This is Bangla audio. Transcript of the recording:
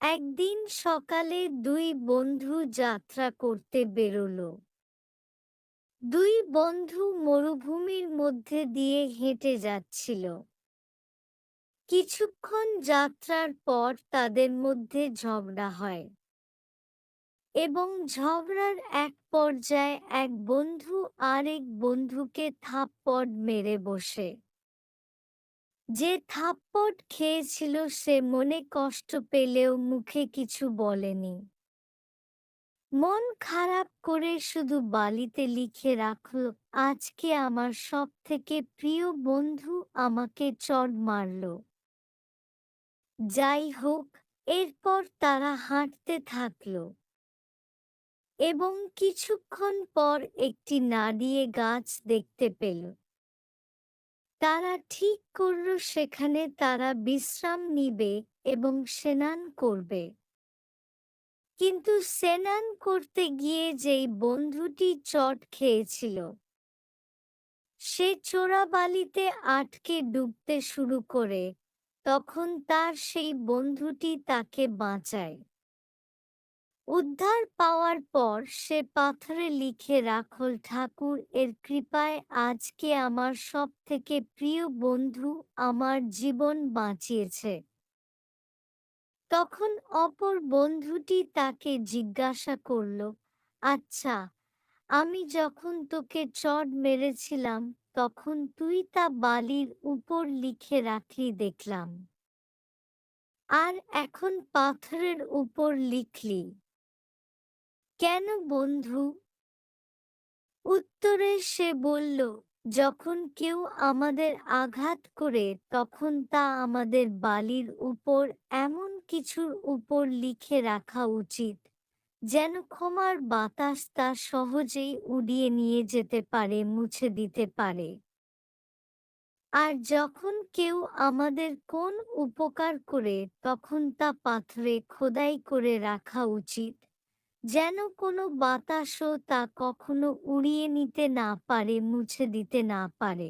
একদিন সকালে দুই বন্ধু যাত্রা করতে বেরোল। দুই বন্ধু মরুভূমির মধ্যে দিয়ে হেঁটে যাচ্ছিল। কিছুক্ষণ যাত্রার পর তাদের মধ্যে ঝগড়া হয় এবং ঝগড়ার এক পর্যায়ে এক বন্ধু আরেক বন্ধুকে থাপ্পড় মেরে বসে। যে থাপ্পট খেয়েছিল সে মনে কষ্ট পেলেও মুখে কিছু বলেনি। মন খারাপ করে শুধু বালিতে লিখে রাখল, আজকে আমার সব থেকে প্রিয় বন্ধু আমাকে চড় মারল। যাই হোক, এরপর তারা হাঁটতে থাকল। এবং কিছুক্ষণ পর একটি নাড়িয়ে গাছ দেখতে পেল। তারা ঠিক করল, সেখানে তারা বিশ্রাম নিবে এবং স্নান করবে। কিন্তু স্নান করতে গিয়ে যেই বন্ধুটি চট খেয়েছিল, সে চোরাবালিতে আটকে ডুবতে শুরু করে, তখন তার সেই বন্ধুটি তাকে বাঁচায়। উদ্ধার পাওয়ার পর সে পাথরে লিখে রাখল, ঠাকুর, এর কৃপায় আজকে আমার সব থেকে প্রিয় বন্ধু আমার জীবন বাঁচিয়েছে। তখন অপর বন্ধুটি তাকে জিজ্ঞাসা করল আচ্ছা আমি যখন তোকে চড় মেরেছিলাম, তখন তুই তা বালির উপর লিখে রাখলি দেখলাম। আর এখন পাথরের উপর লিখলি। কেন বন্ধু? উত্তরে সে বলল, যখন কেউ আমাদের আঘাত করে, তখন তা আমাদের বালির উপর এমন কিছুর উপর লিখে রাখা উচিত, যেন ক্ষমার বাতাস তা সহজেই উড়িয়ে নিয়ে যেতে পারে, মুছে দিতে পারে। আর যখন কেউ আমাদের কোন উপকার করে, তখন তা পাথরে খোদাই করে রাখা উচিত যেন কোনো বাতাসও তা কখনো উড়িয়ে নিতে না পারে মুছে দিতে না পারে।